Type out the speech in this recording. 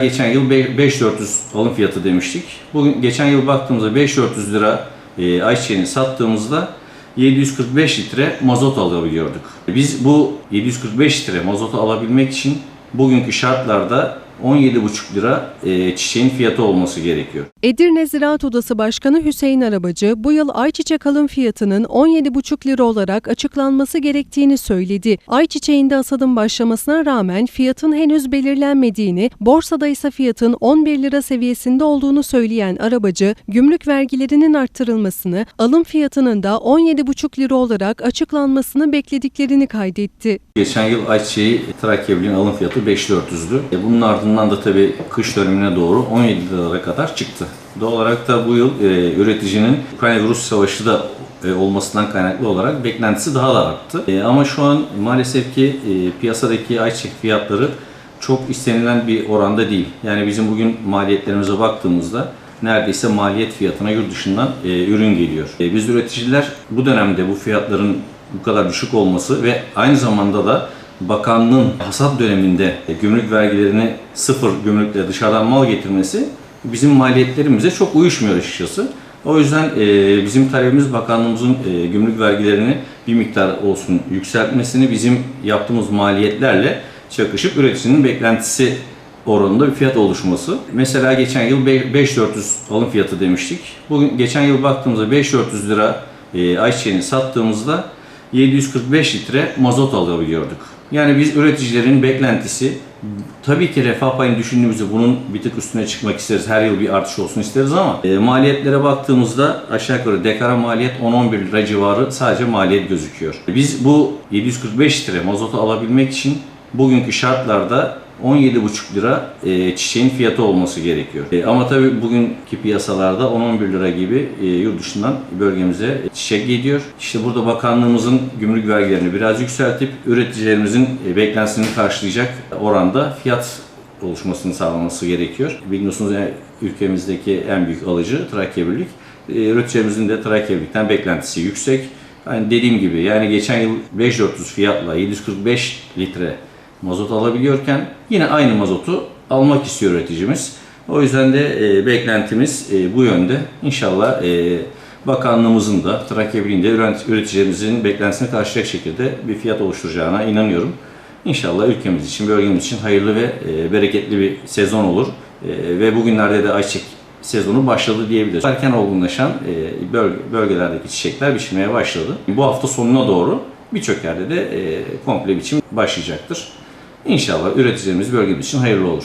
Geçen yıl be- 5400 alım fiyatı demiştik. Bugün geçen yıl baktığımızda 5400 lira e, ayçiçeğini sattığımızda 745 litre mazot alabiliyorduk. Biz bu 745 litre mazotu alabilmek için bugünkü şartlarda 17,5 lira e, çiçeğin fiyatı olması gerekiyor. Edirne Ziraat Odası Başkanı Hüseyin Arabacı, bu yıl ayçiçek alım fiyatının 17,5 lira olarak açıklanması gerektiğini söyledi. Ayçiçeğinde hasadın başlamasına rağmen fiyatın henüz belirlenmediğini, borsada ise fiyatın 11 lira seviyesinde olduğunu söyleyen Arabacı, gümrük vergilerinin arttırılmasını, alım fiyatının da 17,5 lira olarak açıklanmasını beklediklerini kaydetti. Geçen yıl ayçiçeği Trakya alım fiyatı 5400'dü. E, Bunun ardından da tabii kış dönemine doğru 17 liralara kadar çıktı. Doğal olarak da bu yıl e, üreticinin Ukrayna-Rus savaşı da e, olmasından kaynaklı olarak beklentisi daha da arttı. E, ama şu an maalesef ki e, piyasadaki ayçiçek fiyatları çok istenilen bir oranda değil. Yani bizim bugün maliyetlerimize baktığımızda neredeyse maliyet fiyatına yurt dışından e, ürün geliyor. E, biz üreticiler bu dönemde bu fiyatların bu kadar düşük olması ve aynı zamanda da bakanlığın hasat döneminde gümrük vergilerini sıfır gümrükle dışarıdan mal getirmesi bizim maliyetlerimize çok uyuşmuyor açıkçası. O yüzden e, bizim talebimiz bakanlığımızın e, gümrük vergilerini bir miktar olsun yükseltmesini bizim yaptığımız maliyetlerle çakışıp üreticinin beklentisi oranında bir fiyat oluşması. Mesela geçen yıl be- 5400 alım fiyatı demiştik. Bugün geçen yıl baktığımızda 5400 lira e, ayçiçeğini sattığımızda 745 litre mazot alabiliyorduk. Yani biz üreticilerin beklentisi tabii ki refah payını düşündüğümüzde bunun bir tık üstüne çıkmak isteriz. Her yıl bir artış olsun isteriz ama e, maliyetlere baktığımızda aşağı yukarı dekara maliyet 10-11 lira civarı sadece maliyet gözüküyor. Biz bu 745 litre mazotu alabilmek için bugünkü şartlarda 17,5 lira e, çiçeğin fiyatı olması gerekiyor. E, ama tabii bugünkü piyasalarda 10-11 lira gibi e, yurt dışından bölgemize çiçek geliyor. İşte burada bakanlığımızın gümrük vergilerini biraz yükseltip üreticilerimizin e, beklentisini karşılayacak oranda fiyat oluşmasını sağlaması gerekiyor. Biliyorsunuz e, ülkemizdeki en büyük alıcı Trakya Birlik. E, üreticilerimizin de Trakya Birlik'ten beklentisi yüksek. Yani dediğim gibi yani geçen yıl 5400 fiyatla 745 litre mazot alabiliyorken yine aynı mazotu almak istiyor üreticimiz. O yüzden de e, beklentimiz e, bu yönde. İnşallah e, bakanlığımızın da Trakya Birliği'nde üret- üreticilerimizin beklentisini karşılayacak şekilde bir fiyat oluşturacağına inanıyorum. İnşallah ülkemiz için, bölgemiz için hayırlı ve e, bereketli bir sezon olur. E, ve bugünlerde de ayçiçek sezonu başladı diyebiliriz. Erken olgunlaşan e, böl- bölgelerdeki çiçekler biçilmeye başladı. Bu hafta sonuna doğru birçok yerde de e, komple biçim başlayacaktır. İnşallah üreticilerimiz bölgemiz için hayırlı olur.